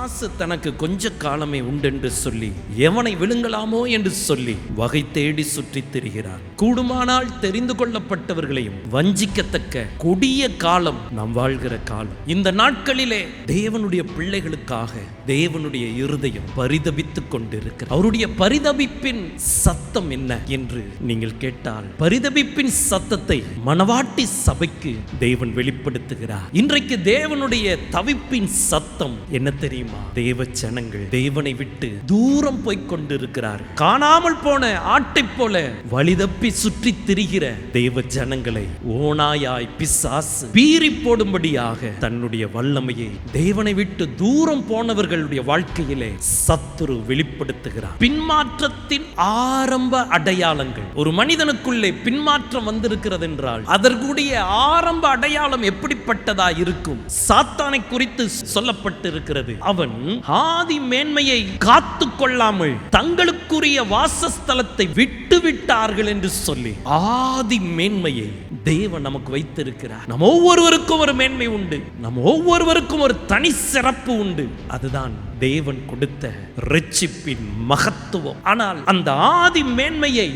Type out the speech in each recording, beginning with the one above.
காசு தனக்கு கொஞ்ச காலமே உண்டென்று சொல்லி எவனை விழுங்கலாமோ என்று சொல்லி வகை தேடி சுற்றித் திரிகிறார். கூடுமானால் தெரிந்து கொள்ளப்பட்டவர்களையும் வஞ்சிக்கத்தக்க கொடிய காலம் நாம் வாழ்கிற காலம். இந்த நாட்களிலே தேவனுடைய பிள்ளைகளுக்காக தேவனுடைய இருதயம் பரிதபித்துக் கொண்டிருக்கிறது. அவருடைய பரிதபிப்பின் சத்தம் என்ன என்று நீங்கள் கேட்டால் பரிதபிப்பின் சத்தத்தை மனவாட்டி சபைக்கு தேவன் வெளிப்படுத்துகிறார். இன்றைக்கு தேவனுடைய தவிப்பின் சத்தம் என்ன தெரியுமா? தேவ ஜனங்கள் தேவனை விட்டு தூரம் போய்க் கொண்டிருக்கிறார். காணாமல் போன ஆட்டைப் போல வழிதப்பி சுற்றி திரிகிற தேவ ஜனங்களை ஓனாயாய் பிசாசு பீறி போடும்படியாக தன்னுடைய வல்லமையை தேவனை விட்டு தூரம் போனவர்களுடைய வாழ்க்கையிலே சத்துரு வெளிப்படுத்துகிறார். பின்மாற்றத்தின் ஆரம்ப அடையாளங்கள். ஒரு மனிதனுக்குள்ளே பின்மாற்றம் வந்திருக்கிறது என்றால் அதற்குடைய ஆரம்ப அடையாளம் எப்படிப்பட்டதா இருக்கும்? சாத்தானை குறித்து சொல்லப்பட்டிருக்கிறது. அவன் ஆதி மேன்மையை காத்து கொள்ளாமல் தங்களுக்குரிய வாசஸ்தலத்தை விட்டு விட்டார்கள் என்று சொல்லி ஆதி மேன்மையை தேவன் நமக்கு வைத்திருக்கிறார். நம்ம ஒவ்வொருவருக்கும் ஒரு மேன்மை உண்டு. நம்ம ஒவ்வொருவருக்கும் ஒரு தனி சிறப்பு உண்டு. அதுதான் தேவன் கொடுத்த ரட்சிப்பின் மகத்துவம். ஆனால் அந்த ஆதி மேன்மையை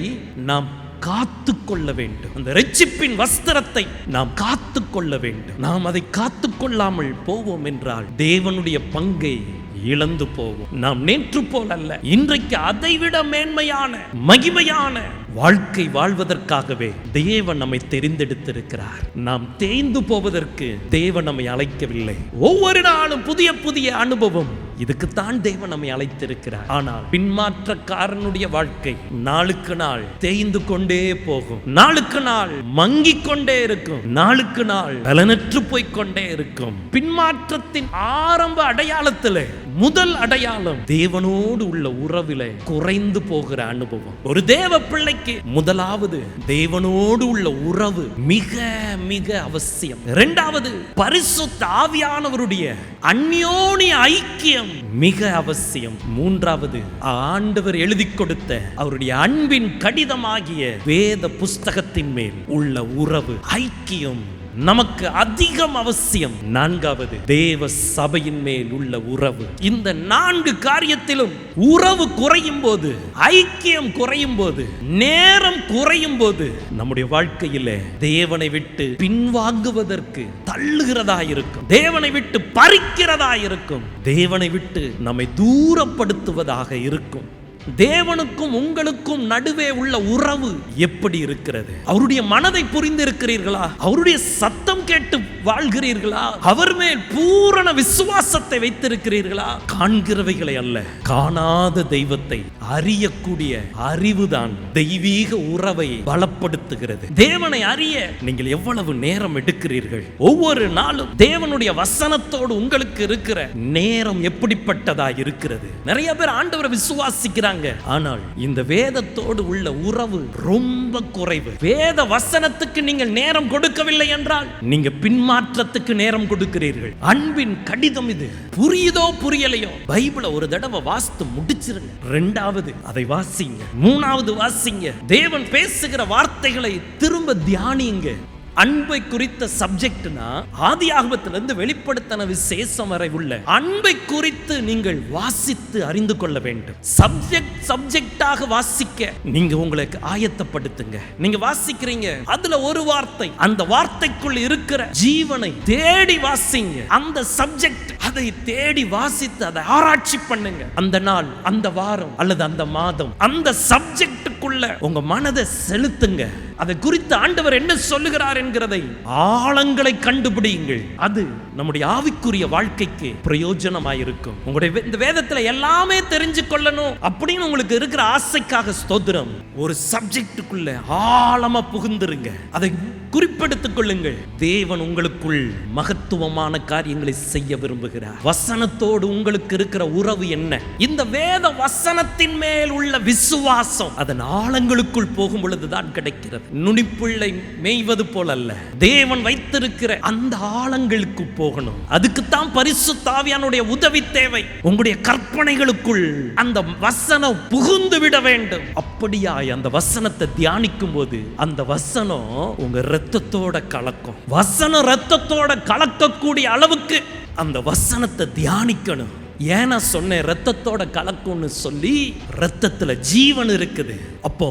நாம் காத்து கொள்ள வேண்டும். அந்த ரட்சிப்பின் வஸ்திரத்தை நாம் காத்து கொள்ள வேண்டும். நாம் அதை காத்து கொள்ளாமல் போவோம் என்றால் தேவனுடைய பங்கை இழந்து போவோம். நாம் நேற்று போல் அல்ல இன்றைக்கு அதைவிட மேன்மையான மகிமையான வாழ்க்கை வாழ்வதற்காகவே தேவன் நம்மை தெரிந்தெடுத்திருக்கிறார். நாம் தேய்ந்து போவதற்கு தேவன் நம்மை அழைக்கவில்லை. ஒவ்வொரு நாளும் புதிய புதிய அனுபவம் இதுக்குத்தான் தேவன் நம்மை அழைத்திருக்கிறார். ஆனால் பின்மாற்றக்காரனுடைய வாழ்க்கை நாளுக்கு நாள் தேய்ந்து கொண்டே போகும். நாளுக்கு நாள் மங்கி கொண்டே இருக்கும். நாளுக்கு நாள் பலனற்று போய்க் கொண்டே இருக்கும். பின்மாற்றத்தின் ஆரம்ப அடையாளத்திலே முதல் அடையாளம் தேவனோடு உள்ள உறவில குறைந்து போகிற அனுபவம். ஒரு தேவ பிள்ளைக்கு முதலாவது தேவனோடு உள்ள உறவு மிக மிக அவசியம். இரண்டாவது பரிசுத்த ஆவியானவருடைய அந்யோனி ஐக்கியம் மிக அவசியம். மூன்றாவது ஆண்டவர் எழுதி கொடுத்த அவருடைய அன்பின் கடிதமாகிய வேத புஸ்தகத்தின் மேல் உள்ள உறவு ஐக்கியம் நமக்கு அதிகம் அவசியம். நான்காவது தேவ சபையின் மேல் உள்ள உறவு. இந்த நான்கு காரியத்திலும் உறவு குறையும் போது ஐக்கியம் குறையும் போது நேரம் குறையும் போது நம்முடைய வாழ்க்கையில தேவனை விட்டு பின்வாங்குவதற்கு தள்ளுகிறதா இருக்கும். தேவனை விட்டு பறிக்கிறதா இருக்கும். தேவனை விட்டு நம்மை தூரப்படுத்துவதாக இருக்கும். தேவனுக்கும் உங்களுக்கும் நடுவே உள்ள உறவு எப்படி இருக்கிறது? அவருடைய மனதை புரிந்திருக்கிறீர்களா? அவருடைய சத்தம் கேட்டு வாழ்கிறீர்களா? அவர் மேல் பூரண விசுவாசத்தை வைத்திருக்கிறீர்களா? காண்கிறவைகளை அல்ல காணாத தெய்வத்தை அறியக்கூடிய அறிவுதான் தெய்வீக உறவை பலப்படுத்துகிறது. தேவனை அறிய நீங்கள் எவ்வளவு நேரம் எடுக்கிறீர்கள்? ஒவ்வொரு நாளும் தேவனுடைய வசனத்தோடு உங்களுக்கு இருக்கிற நேரம் எப்படிப்பட்டதா இருக்கிறது? நிறைய பேர் ஆண்டவரை விசுவாசிக்கிறாங்க. ஆனால் இந்த வேதத்தோடு உள்ள உறவு ரொம்ப குறைவு. வேத வசனத்துக்கு நீங்கள் நேரம் கொடுக்கவில்லை என்றால் நீங்க பின்மாற்றத்துக்கு நேரம் கொடுக்கிறீர்கள். அன்பின் கடிதம் இது. புரியுதோ புரியலையோ? பைபிள ஒரு தடவை வாசித்து முடிச்சிருங்க. ரெண்டாவது அதை வாசிங்க. மூணாவது வாசிங்க. தேவன் பேசுகிற வார்த்தைகளை திரும்ப தியானிங்க அன்பை குறித்த சப்ஜெக்ட்னா ஆதி ஆகமத்திலிருந்து வெளிப்படுத்தின விசேஷம் வரை உள்ள அன்பை குறித்து நீங்கள் வாசித்து அறிந்து கொள்ள வேண்டும். சப்ஜெக்ட் சப்ஜெக்டாக வாசிக்க நீங்க உங்களுக்கு ஆயத்தப்படுத்துங்க. நீங்க வாசிக்கிறீங்க அதுல ஒரு வார்த்தை அந்த வார்த்தைக்குள் இருக்கிற ஜீவனை தேடி வாசிங்க. அந்த சப்ஜெக்ட் அதை தேடி வாசித்து அதை ஆராய்ச்சி பண்ணுங்க. அந்த நாள் அந்த வாரம் அல்லது அந்த மாதம் அந்த சப்ஜெக்ட் சப்ஜெக்டுக்குள்ள உங்க மனதை செலுத்துங்க. அதை குறித்து ஆண்டவர் என்ன சொல்லுகிறார் என்கிறதை ஆழங்களை கண்டுபிடியுங்கள். அது நம்முடைய ஆவிக்குரிய வாழ்க்கைக்கு பிரயோஜனமாயிருக்கும். உங்களுடைய இந்த வேதத்துல எல்லாமே தெரிஞ்சு கொள்ளணும் அப்படின்னு உங்களுக்கு இருக்கிற ஆசைக்காக ஸ்தோத்திரம். ஒரு சப்ஜெக்டுக்குள்ள ஆழமா புகுந்துருங்க. அதை குறிப்பெடுத்துக் கொள்ளுங்கள். தேவன் உங்களுக்குள் மகத்துவமான காரியங்களை செய்ய விரும்புகிறார். வசனத்தோடு உங்களுக்கு இருக்கிற உறவு என்ன? இந்த வேத வசனத்தின் மேல் உள்ள விசுவாசம் அதன் ஆழங்களுக்குள் போகும் பொழுதுதான் கிடைக்கிறது. நுனிப்புள்ளை மேய்வது போல அல்ல தேவன் வைத்திருக்கிற அந்த ஆழங்களுக்கு போகணும். அதுக்குத்தான் பரிசுத்தாவியானுடைய உதவி தேவை. உங்களுடைய கற்பனைகளுக்குள் அந்த வசனம் புகுந்து விட வேண்டும். அப்படியாய் அந்த வசனத்தை தியானிக்கும் போது அந்த வசனம் உங்க ரத்தத்தோட கலக்கும். வசனம் ரத்தத்தோட கலக்கக்கூடிய அளவுக்கு அந்த வசனத்தை தியானிக்கணும். ஏன் நான் சொன்னேன் ரத்தத்தோட கலக்கும்னு சொல்லி ரத்தத்துல ஜீவன் இருக்குது. அப்போ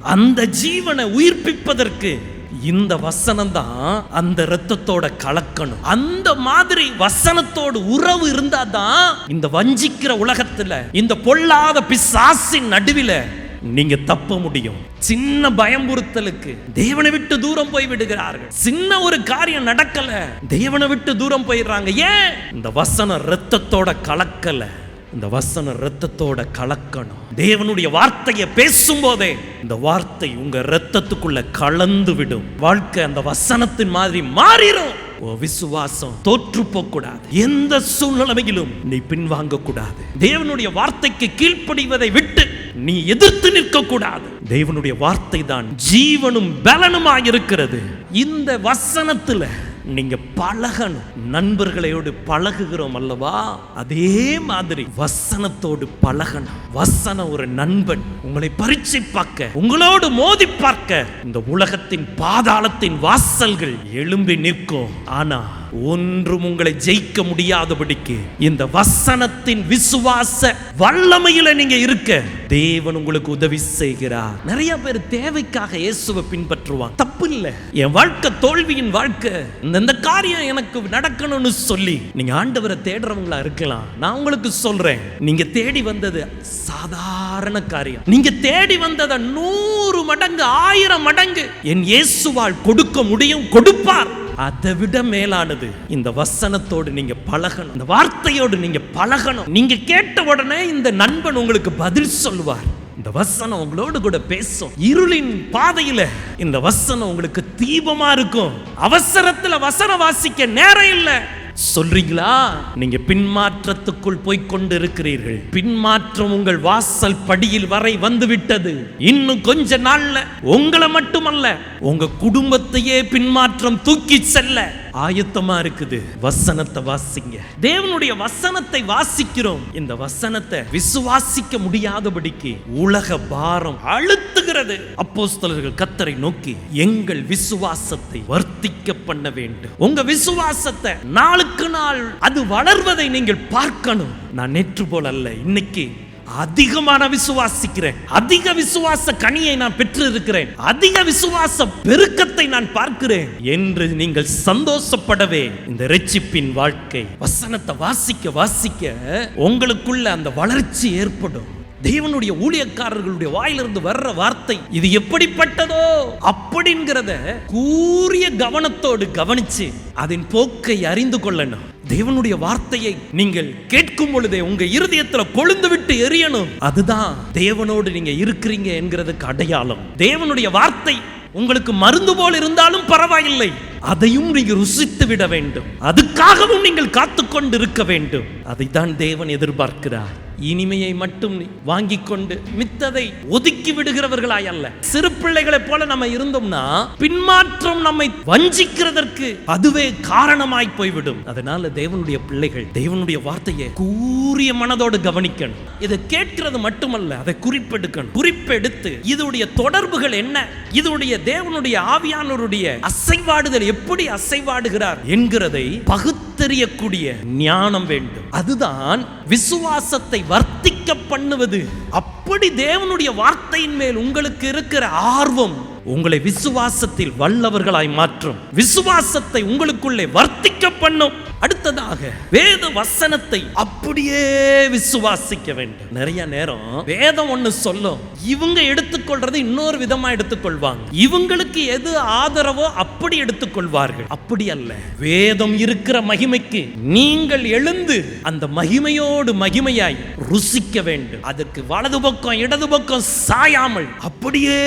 அந்த ஜீவனை உயிர்ப்பிப்பதற்கு இந்த வசனம் தான் அந்த ரத்தத்தோட கலக்கணும். அந்த மாதிரி வசனத்தோடு உறவு இருந்தா தான் இந்த வஞ்சிக்கிற உலகத்துல இந்த பொல்லாத பிசாசின் நடுவில நீங்க தப்ப முடியும். சின்ன பயம்புறுத்தலுக்கு தேவனை விட்டு தூரம் போய் விடுகிறார்கள். சின்ன ஒரு காரியம் நடக்கல. தேவனை விட்டு தூரம் போயிடுறாங்க. ஏன்? இந்த வசனம் ரத்தத்தோட கலக்கல. இந்த வசனம் ரத்தத்தோட கலக்கணும். தேவனுடைய வார்த்தையை பேசும்போதே இந்த வார்த்தை உங்க ரத்தத்துக்குள்ள கலந்து விடும். வாழ்க்கை அந்த வசனத்தின் மாதிரி மாறிடும் விசுவாசம் தோற்று கூடாது எந்த சூழ்நிலையிலும் நீ பின்வாங்க கூடாது தேவனுடைய வார்த்தைக்கு கீழ்ப்படிவதை விட்டு நீ எதிர்த்து நிற்க கூடாது தேவனுடைய வார்த்தை தான் ஜீவனும் பலனுமாய் இருக்கிறது இந்த வசனத்துல நீங்க பழகணும். நண்பர்களையோடு பழகுகிறோம் அல்லவா? அதே மாதிரி வசனத்தோடு பழகணும். வசனம் ஒரு நண்பன். உங்களை பரீட்சை பார்க்க உங்களோடு மோதி பார்க்க இந்த உலகத்தின் பாதாளத்தின் வாசல்கள் எழும்பி நிற்கும். ஆனா ஒன்றும் உங்களை ஜெயிக்க முடியாதபடிக்கு இந்த வசனத்தின் விசுவாச வல்லமையில நீங்க இருக்க. தேவன் உங்களுக்கு உதவி செய்கிறார். நிறைய பேர் தேவைக்காக இயேசுவை பின்பற்றுவாங்க. தப்பு இல்ல என் வாழ்க்கை தோல்வியின் வாழ்க்கை. இந்த இந்த காரியம் எனக்கு நடக்கணும்னு சொல்லி நீங்க ஆண்டவரை தேடுறவங்களா இருக்கலாம். நான் உங்களுக்கு சொல்றேன். நீங்க தேடி வந்தது சாதாரண காரியம். நீங்க தேடி வந்ததை நூறு மடங்கு ஆயிரம் மடங்கு என் இயேசுவால் கொடுக்க முடியும் கொடுப்பார். அதை விட மேலானது இந்த வசனத்தோடு நீங்க பழகணும். இந்த வார்த்தையோடு நீங்க பழகணும். நீங்க கேட்ட உடனே இந்த நண்பன் உங்களுக்கு பதில் சொல்லுவார். இந்த வசனம் உங்களோடு கூட பேசும். இருளின் பாதையில இந்த வசனம் உங்களுக்கு தீபமா இருக்கும். அவசரத்துல வசனம் வாசிக்க நேரம் இல்லை. சொல்றீங்களா? நீங்க பின்மாற்றத்துக்குள் போய்க் கொண்டு இருக்கிறீர்கள் பின்மாற்றம் உங்கள் வாசல் படியில் வரை வந்து விட்டது இன்னும் கொஞ்ச நாள்ல உங்களை மட்டுமல்ல உங்க குடும்பத்தையே பின்மாற்றம் தூக்கி செல்ல. ஆயத்தமா இருக்குது. வசனத்தை வாசிங்க. தேவனுடைய வசனத்தை வாசிக்கிறோம். இந்த வசனத்தை விசுவாசிக்க முடியாதபடிக்கு உலக பாரம் அழுத்துகிறது. அப்போஸ்தலர்கள் கத்தரை நோக்கி எங்கள் விசுவாசத்தை வர்த்திக்க பண்ண வேண்டும். உங்க விசுவாசத்தை நாளுக்கு நாள் அது வளர்வதை நீங்கள் பார்க்கணும். நான் நேற்று போல அல்ல இன்னைக்கு அதிகமான விசுவாசிக்கிறேன். அதிக விசுவாச கனியை நான் பெற்று இருக்கிறேன் அதிக விசுவாச பெருக்கத்தை நான் பார்க்கிறேன். என்று நீங்கள் சந்தோஷப்படவே இந்த ரெச்சிப்பின் வாழ்க்கை. வசனத்தை வாசிக்க வாசிக்க உங்களுக்குள்ள அந்த வளர்ச்சி ஏற்படும். தேவனுடைய ஊழியக்காரர்களுடைய வாயிலிருந்து வர்ற வார்த்தை இது எப்படிப்பட்டதோ? அப்படிங்கிறத கூறிய கவனத்தோடு கவனிச்சு அதன் போக்கை அறிந்து கொள்ளணும். தேவனுடைய வார்த்தையை நீங்கள் கேட்கும் பொழுதே உங்க இருதயத்துல கொழுந்து விட்டு எரியணும். அதுதான் தேவனோடு நீங்க இருக்கிறீங்க என்கிறதுக்கு அடையாளம். தேவனுடைய வார்த்தை உங்களுக்கு மருந்து போல் இருந்தாலும் பரவாயில்லை. அதையும் நீங்க ருசித்து விட வேண்டும். அதுக்காகவும் நீங்கள் காத்துக்கொண்டு இருக்க வேண்டும். அதைத்தான் தேவன் எதிர்பார்க்கிறார். இனிமையை மட்டும் வாங்கிக் கொண்டு மித்ததை ஒதுக்கி விடுகிறவர்களாய் அல்ல. சிறு பிள்ளைகளை போல நம்ம இருந்தோம்னா பின்மாற்றம் நம்மை வஞ்சிக்கிறதற்கு அதுவே காரணமாய் போய்விடும். அதனால தேவனுடைய பிள்ளைகள் தேவனுடைய வார்த்தையை கூறிய மனதோடு கவனிக்கணும். இதை கேட்கிறது மட்டுமல்ல அதை குறிப்பெடுக்கணும். குறிப்பெடுத்து இதோடைய தொடர்புகள் என்ன? இதோடைய தேவனுடைய ஆவியானோருடைய அசைவாடுதல் எப்படி அசைவாடுகிறார் என்கிறதை பகுத்தறியக்கூடிய ஞானம் வேண்டும். அதுதான் விசுவாசத்தை வர்த்திக்க பண்ணுவது. அப்படி தேவனுடைய வார்த்தையின் மேல் உங்களுக்கு இருக்கிற ஆர்வம் உங்களை விசுவாசத்தில் வல்லவர்களாய் மாற்றும். விசுவாசத்தை உங்களுக்குள்ளே வர்த்திக்க பண்ணும். அடுத்ததாக வேத வசனத்தை அப்படியே விசுவாசிக்க வேண்டும். நிறைய நேரம் வேதம் ஒண்ணு சொல்லும். இவங்க எடுத்துக்கொள்றது இன்னொரு விதமா எடுத்துக்கொள்வாங்க. இவங்களுக்கு எது ஆதரவோ அப்படி எடுத்துக்கொள்வார்கள். அப்படி அல்ல. வேதம் இருக்கிற மகிமைக்கு நீங்கள் எழுந்து அந்த மகிமையோடு மகிமையாய் ருசிக்க வேண்டும். அதற்கு வலது பக்கம் இடது பக்கம் சாயாமல் அப்படியே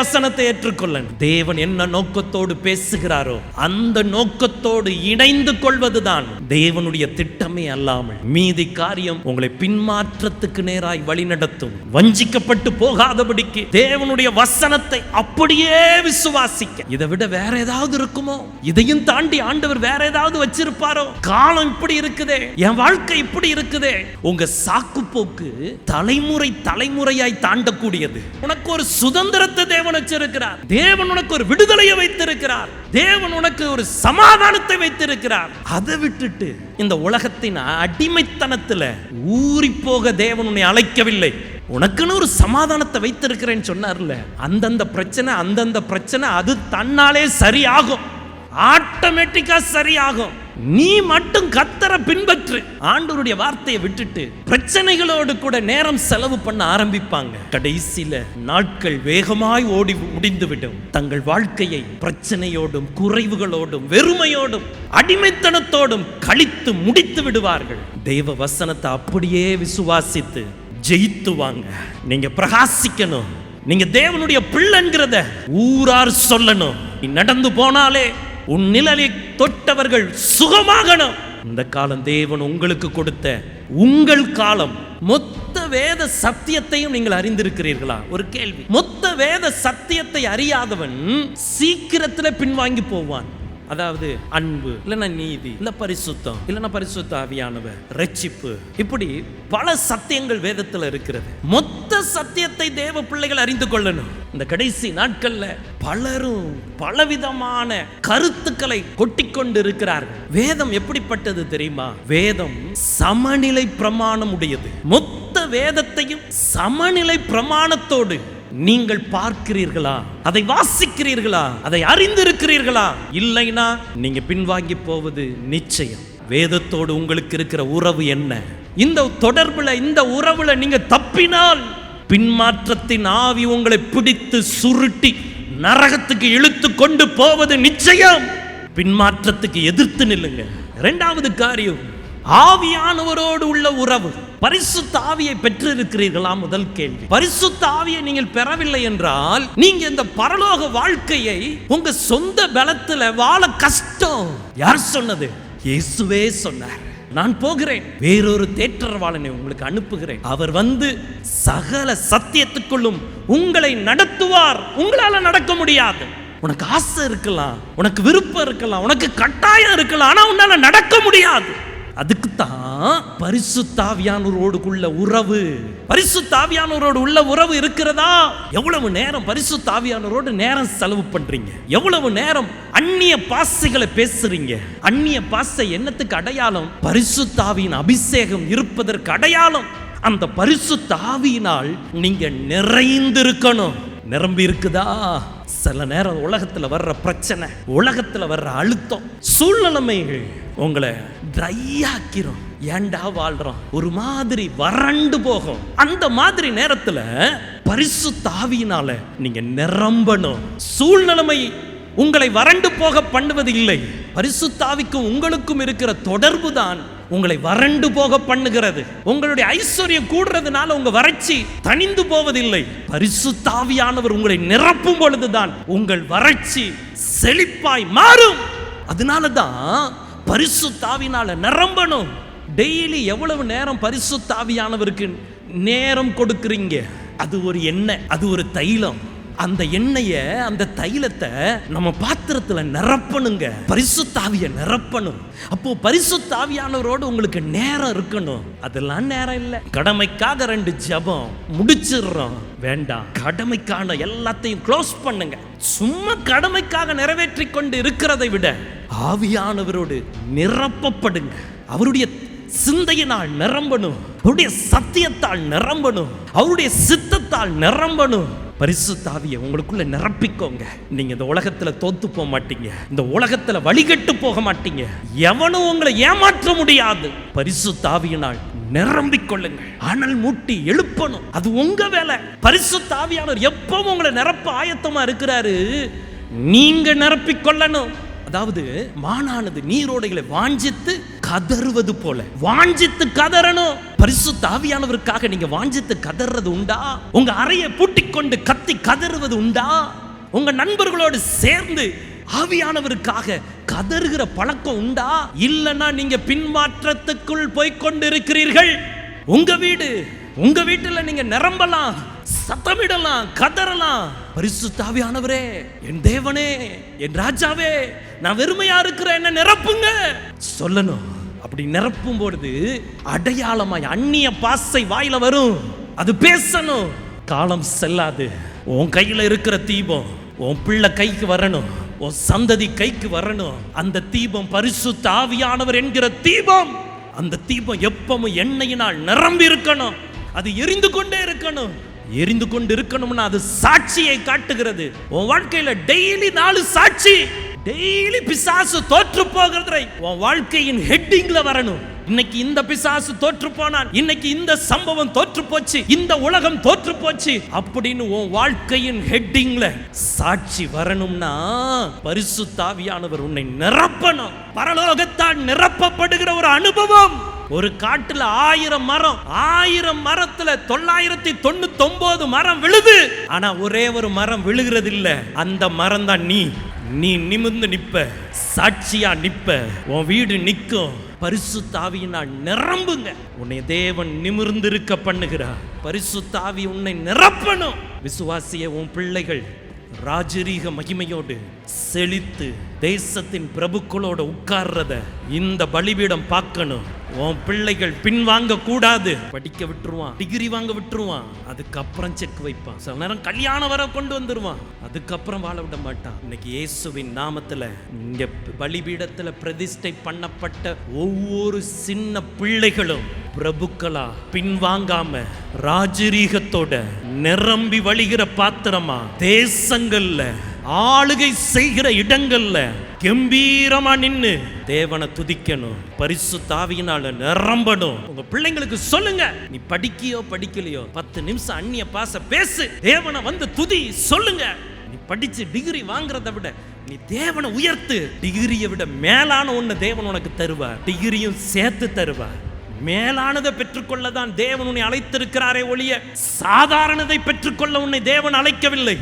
வசனத்தை ஏற்றுக்கொள்ளணும். தேவன் என்ன நோக்கத்தோடு பேசுகிறாரோ அந்த நோக்கத்தோடு இணைந்து கொள்வதுதான் தேவனுடைய திட்டமே அல்லாமல் மீதி காரியம் உங்களை பின்மாற்றத்துக்கு நேராய் வழிநடத்தும். வஞ்சிக்கப்பட்டு போகாதபடிக்கு தேவனுடைய வசனத்தை அப்படியே விசுவாசிக்க. இதை விட வேற ஏதாவது இருக்குமோ? இதையும் தாண்டி ஆண்டவர் வேற ஏதாவது வச்சிருப்பாரோ? காலம் இப்படி இருக்குதே. என் வாழ்க்கை இப்படி இருக்குதே. உங்க சாக்கு போக்கு தலைமுறை தலைமுறையாய் தாண்டக்கூடியது. உனக்கு ஒரு சுதந்திரத்தை தேவன் வச்சிருக்கிறார். தேவன் உனக்கு ஒரு விடுதலையை வைத்திருக்கிறார். தேவன் உனக்கு ஒரு சமாதானத்தை வைத்திருக்கிறார். அதை விட்டுட்டு இந்த உலகத்தின் அடிமைத்தனத்துல ஊறி போக தேவன் உன்னை அழைக்கவில்லை. உனக்குன்னு ஒரு சமாதானத்தை வைத்திருக்கிறேன்னு சொன்னார்ல அந்தந்த பிரச்சனை அந்தந்த பிரச்சனை அது தன்னாலே சரியாகும். ஆட்டோமேட்டிக்கா சரியாகும். நீ மட்டும் கத்தரை பின்பற்று. ஆண்டவருடைய வார்த்தையை விட்டுட்டு பிரச்சனைகளோடு கூட நேரம் செலவு பண்ண ஆரம்பிப்பாங்க. கடைசியில நாட்கள் வேகமாய் ஓடி முடிந்துவிடும். தங்கள் வாழ்க்கையை பிரச்சனையோடும் குறைவுகளோடும் வெறுமையோடும் அடிமைத்தனத்தோடும் கழித்து முடித்து விடுவார்கள். தெய்வ வசனத்தை அப்படியே விசுவாசித்து ஜெயித்துவாங்க நீங்க பிரகாசிக்கணும். நீங்க தேவனுடைய பிள்ளைங்கிறத ஊரார் சொல்லணும். நீ நடந்து போனாலே உன் நிழலை தொட்டவர்கள் சுகமாகணும். இந்த காலம் தேவன் உங்களுக்கு கொடுத்த உங்கள் காலம் மொத்த வேத சத்தியத்தையும் நீங்கள் அறிந்திருக்கிறீர்களா? ஒரு கேள்வி. மொத்த வேத சத்தியத்தை அறியாதவன் சீக்கிரத்துல பின்வாங்கி போவான். அதாவது அன்பு இல்லைன்னா நீதி இல்லை பரிசுத்தம் இல்லைன்னா பரிசுத்த ஆவியானவர் ரட்சிப்பு. இப்படி பல சத்தியங்கள் வேதத்தில் இருக்கிறது. மொத்த சத்தியத்தை தேவ பிள்ளைகள் அறிந்து கொள்ளணும். இந்த கடைசி நாட்கள்ல பலரும் பலவிதமான கருத்துக்களை கொட்டிக்கொண்டு இருக்கிறார்கள் வேதம் எப்படிப்பட்டது தெரியுமா? வேதம் சமநிலை பிரமாணம் உடையது. மொத்த வேதத்தையும் சமநிலை பிரமாணத்தோடு நீங்கள் பார்க்கிறீர்களா? அதை வாசிக்கிறீர்களா? அதை அறிந்திருக்கிறீர்களா? இல்லைனா நீங்க பின்வாங்கி போவது நிச்சயம். வேதத்தோடு உங்களுக்கு இருக்கிற உறவு என்ன? இந்த தொடர்புல இந்த உறவுல நீங்க தப்பினால் பின்மாற்றத்தின் ஆவி உங்களை பிடித்து சுருட்டி நரகத்துக்கு இழுத்து கொண்டு போவது நிச்சயம். பின்மாற்றத்துக்கு எதிர்த்து நில்லுங்க. இரண்டாவது காரியம் ஆவியானவரோடு உள்ள உறவு. பரிசுத்த ஆவியை பெற்றிருக்கிறீர்களா? முதல் கேள்வி. பரிசுத்த ஆவியை நீங்கள் பெறவில்லை என்றால் நீங்க இந்த பரலோக வாழ்க்கையை உங்க சொந்த பலத்துல வாழ கஷ்டம். யார் சொன்னது? இயேசுவே சொன்னார். நான் போகிறேன். வேறொரு தேற்றரவாளனை உங்களுக்கு அனுப்புகிறேன். அவர் வந்து சகல சத்தியத்துக்குள்ளும் உங்களை நடத்துவார். உங்களால நடக்க முடியாது. உனக்கு ஆசை இருக்கலாம் உனக்கு விருப்பம் இருக்கலாம் உனக்கு கட்டாயம் இருக்கலாம் ஆனா உன்னால நடக்க முடியாது. அதுக்கு தான் பரிசுத்தாவியானவரோடுக்குள்ள உறவு. பரிசுத்தாவியானவரோடு உள்ள உறவு இருக்கிறதா? எவ்வளவு நேரம் பரிசுத்தாவியானவரோடு நேரம் செலவு பண்றீங்க? எவ்வளவு நேரம் அந்நிய பாசைகளை பேசுறீங்க? அந்நிய பாசை என்னத்துக்கு அடையாளம்? பரிசுத்தாவியின் அபிஷேகம் இருப்பதற்கு அடையாளம். அந்த பரிசுத்தாவியினால் நீங்க நிறைந்திருக்கணும். நிரம்பி இருக்குதா சில நேரம் உலகத்தில் வர்ற பிரச்சனை உலகத்தில் வர்ற அழுத்தம் சூழ்நிலைமைகள் உங்களை ட்ரையாக்கிறோம் ஏண்டா ஏன்டா வாழ்றோம்? ஒரு மாதிரி வறண்டு போகும். அந்த மாதிரி நேரத்தில் பரிசு தாவியினால நீங்க நிரம்பணும். சூழ்நிலைமை உங்களை வறண்டு போக பண்ணுவது இல்லை பரிசுத்தாவிக்கும் உங்களுக்கும் இருக்கிற தொடர்பு தான் உங்களை வறண்டு போக பண்ணுகிறது. உங்களுடைய ஐஸ்வர்யம் கூடுறதுனால உங்க வறட்சி தணிந்து போவதில்லை. பரிசுத்தாவியானவர் உங்களை நிரப்பும் பொழுதுதான் உங்கள் வறட்சி செழிப்பாய் மாறும். அதனால தான் பரிசுத்தாவினால நிரம்பணும். டெய்லி எவ்வளவு நேரம் பரிசுத்தாவியானவருக்கு நேரம் கொடுக்குறீங்க? அது ஒரு எண்ணெய் அது ஒரு தைலம். அந்த எண்ணெயை அந்த தைலத்தை நம்ம பாத்திரத்துல நிரப்பணுங்க. பரிசுத்தாவிய நிரப்பணும். அப்போ பரிசுத்தாவியானவரோடு உங்களுக்கு நேரம் இருக்கணும். அதெல்லாம் நேரம் இல்லை. கடமைக்காக ரெண்டு ஜெபம் முடிச்சிடுறோம். வேண்டாம். கடமைக்கான எல்லாத்தையும் க்ளோஸ் பண்ணுங்க. சும்மா கடமைக்காக நிறைவேற்றி கொண்டு இருக்கிறதை விட ஆவியானவரோடு நிரப்பப்படுங்க. அவருடைய சிந்தையினால் நிரம்பணும். அவருடைய சத்தியத்தால் நிரம்பணும். அவருடைய சித்தத்தால் நிரம்பணும். பரிசுத்தாவிய உங்களுக்குள்ள நிரப்பிக்கோங்க. நீங்க இந்த உலகத்துல தோத்து போக மாட்டீங்க. இந்த உலகத்துல வழிகட்டு போக மாட்டீங்க. எவனும் உங்களை ஏமாற்ற முடியாது. பரிசுத்தாவியினால் நிரம்பிக் கொள்ளுங்கள். அனல் மூட்டி எழுப்பணும். அது உங்க வேலை. பரிசு தாவியானவர் எப்பவும் உங்களை நிரப்ப ஆயத்தமா இருக்கிறாரு. நீங்க நிரப்பிக் கொள்ளணும். அதாவது மானானது நீரோடைகளை வாஞ்சித்து கதறுவது போல. வாஞ்சித்து கதறணும். பரிசுத்த ஆவியானவருக்காக நீங்க வாஞ்சித்து கதறது உண்டா? உங்க அறையை பூட்டிக் கொண்டு கத்தி கதறுவது உண்டா? உங்க நண்பர்களோடு சேர்ந்து ஆவியானவருக்காக கதறுகிற பழக்கம் உண்டா? இல்லைன்னா நீங்க பின்மாற்றத்துக்குள் போய்க் கொண்டிருக்கிறீர்கள் உங்க வீடு உங்க வீட்டுல நீங்க நிரம்பலாம் சத்தமிடலாம் கதறலாம். பரிசுத்தாவியானவரே என் தேவனே என் ராஜாவே நான் வெறுமையா இருக்கிறேன் என்ன நிரப்புங்க. சொல்லணும். அப்படி நிரப்பும் பொழுது அடையாளமாய் அந்நிய பாசை வாயில வரும். அது பேசணும். காலம் செல்லாது. உன் கையில இருக்கிற தீபம் உன் பிள்ளை கைக்கு வரணும். உன் சந்ததி கைக்கு வரணும். அந்த தீபம் பரிசு தாவியானவர் என்கிற தீபம். அந்த தீபம் எப்பவும் எண்ணெயினால் நிரம்பி இருக்கணும். அது எரிந்து கொண்டே இருக்கணும். எரிந்து கொண்டு இருக்கணும்னா அது சாட்சியை காட்டுகிறது. உன் வாழ்க்கையில டெய்லி நாலு சாட்சி. டெய்லி பிசாசு தோற்று போகிறதை உன் வாழ்க்கையின் ஹெட்டிங்ல வரணும். இன்னைக்கு இந்த பிசாசு தோற்று போனான். இன்னைக்கு இந்த சம்பவம் தோற்று போச்சு. இந்த உலகம் தோற்று போச்சு. அப்படின்னு உன் வாழ்க்கையின் ஹெட்டிங்ல சாட்சி வரணும்னா பரிசு தாவியானவர் உன்னை நிரப்பணும். பரலோகத்தால் நிரப்பப்படுகிற ஒரு அனுபவம். ஒரு காட்டுல ஆயிரம் மரம். ஆயிரம் மரத்துல தொள்ளாயிரத்தி தொண்ணூத்தி ஒன்பது மரம் விழுது. ஆனா ஒரே ஒரு மரம் விழுகிறது இல்ல அந்த மரம் தான் நீ. நீ நிமிர்ந்து நிற்ப சாட்சியா நிற்ப. உன் வீடு நிற்கும். பரிசு தாவியினால் நிரம்புங்க. உன்னை தேவன் நிமிர்ந்திருக்க பண்ணுகிறார். பரிசு தாவி உன்னை நிரப்பணும். விசுவாசிய உன் பிள்ளைகள் ராஜரீக மகிமையோடு செழித்து தேசத்தின் பிரபுக்களோட உட்கார்றத இந்த பலிபீடம் பார்க்கணும். உன் பிள்ளைகள் பின்வாங்க கூடாது. படிக்க விட்டுருவான் டிகிரி வாங்க விட்டுருவான். அதுக்கப்புறம் செக் வைப்பான். சில நேரம் கல்யாணம் வர கொண்டு வந்துருவான். அதுக்கப்புறம் வாழ விட மாட்டான். இன்னைக்கு இயேசுவின் நாமத்துல இங்க பலிபீடத்துல பிரதிஷ்டை பண்ணப்பட்ட ஒவ்வொரு சின்ன பிள்ளைகளும் பிரபுக்களா பின்வாங்காம ராஜரீகத்தோட நிரம்பி வழிகிற பாத்திரமா தேசங்கள்ல ஆளுகை செய்கிற இடங்கள்ல கம்பீரமா நின்று தேவனை துதிக்கணும் பரிசு தாவியினால நிரம்பணும். உங்க பிள்ளைங்களுக்கு சொல்லுங்க. நீ படிக்கியோ படிக்கலையோ பத்து நிமிஷம் அந்நிய பாச பேசு. தேவனை வந்து துதி சொல்லுங்க. நீ படிச்சு டிகிரி வாங்குறத விட நீ தேவனை உயர்த்து. டிகிரியை விட மேலான ஒன்று தேவன் உனக்கு தருவார். டிகிரியும் சேர்த்து தருவார். மேலானதை பெற்றுக்கொள்ள தான் தேவன் உன்னை அழைத்திருக்கிறாரே ஒழிய சாதாரணதை பெற்றுக்கொள்ள உன்னை தேவன் அழைக்கவில்லை.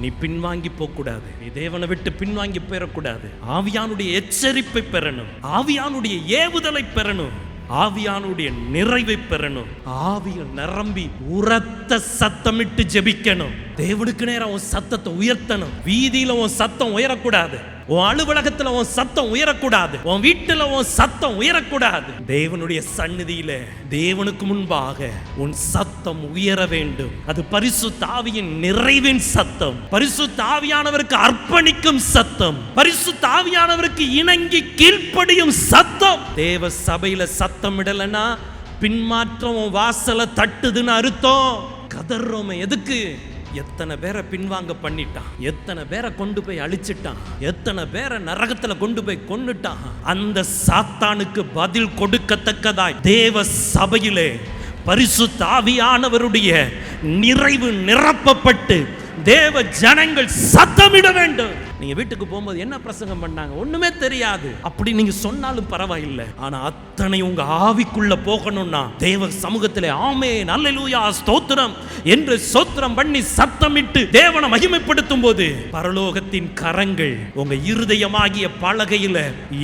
நீ பின்வாங்கி போகக்கூடாது. நீ தேவனை விட்டு பின்வாங்கி போயிடக்கூடாது ஆவியானுடைய எச்சரிப்பை பெறணும். ஆவியானுடைய ஏவுதலை பெறணும். ஆவியானுடைய நிறைவை பெறணும். ஆவியில் நிரம்பி உரத்த சத்தமிட்டு ஜெபிக்கணும். தேவனுக்கு நேரம் உன் சத்தத்தை உயர்த்தணும். வீதியில உன் சத்தம் உயரக்கூடாது. உன் அலுவலகத்துல உன் சத்தம் உயரக்கூடாது. உன் வீட்டுல உன் சத்தம் உயரக்கூடாது. தேவனுடைய சந்நிதியில தேவனுக்கு முன்பாக உன் சத்தம் உயர வேண்டும். அது பரிசு தாவியின் நிறைவின் சத்தம். பரிசு தாவியானவருக்கு அர்ப்பணிக்கும் சத்தம். பரிசு தாவியானவருக்கு இணங்கி கீழ்ப்படியும் சத்தம். தேவ சபையில சத்தம் இடலைன்னா பின்மாற்றம் உன் வாசலை தட்டுதுன்னு அர்த்தம். கதர்றோமே எதுக்கு? எத்தனை பேரை பின்வாங்க பண்ணிட்டான்? எத்தனை பேரை கொண்டு போய் அழிச்சிட்டான்? எத்தனை பேரை நரகத்துல கொண்டு போய் கொண்டுட்டான் அந்த சாத்தானுக்கு பதில் கொடுக்கத்தக்கதாய் தேவ சபையிலே பரிசு தாவியானவருடைய நிறைவு நிரப்பப்பட்டு தேவ ஜனங்கள் சத்தமிட வேண்டும். நீங்க வீட்டுக்கு போகும்போது என்ன பிரசங்கம் பண்ணாங்க? ஒண்ணுமே தெரியாது. அப்படி நீங்க சொன்னாலும் பரவாயில்லை. ஆனா அத்தனை உங்க ஆவிக்குள்ள போகணும்னா தேவ சமூகத்தில் ஆமே நல்லலூயா ஸ்தோத்திரம் என்று ஸ்தோத்திரம் பண்ணி சத்தமிட்டு தேவனை மகிமைப்படுத்தும் போது பரலோகத்தின் கரங்கள் உங்க இருதயமாகிய பலகையில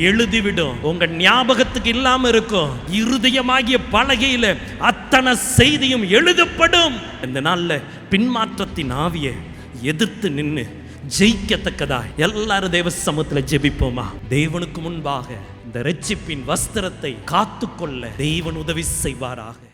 எழுதிவிடும். உங்க ஞாபகத்துக்கு இல்லாம இருக்கும். இருதயமாகிய பலகையில அத்தனை செய்தியும் எழுதப்படும். இந்த நாள்ல பின்மாற்றத்தின் ஆவியை எதிர்த்து நின்று ஜெயிக்கத்தக்கதா? எல்லாரும் தேவ சமூகத்தில் ஜெபிப்போமா? தேவனுக்கு முன்பாக இந்த ரட்சிப்பின் வஸ்திரத்தை காத்துக்கொள்ள தேவன் உதவி செய்வாராக.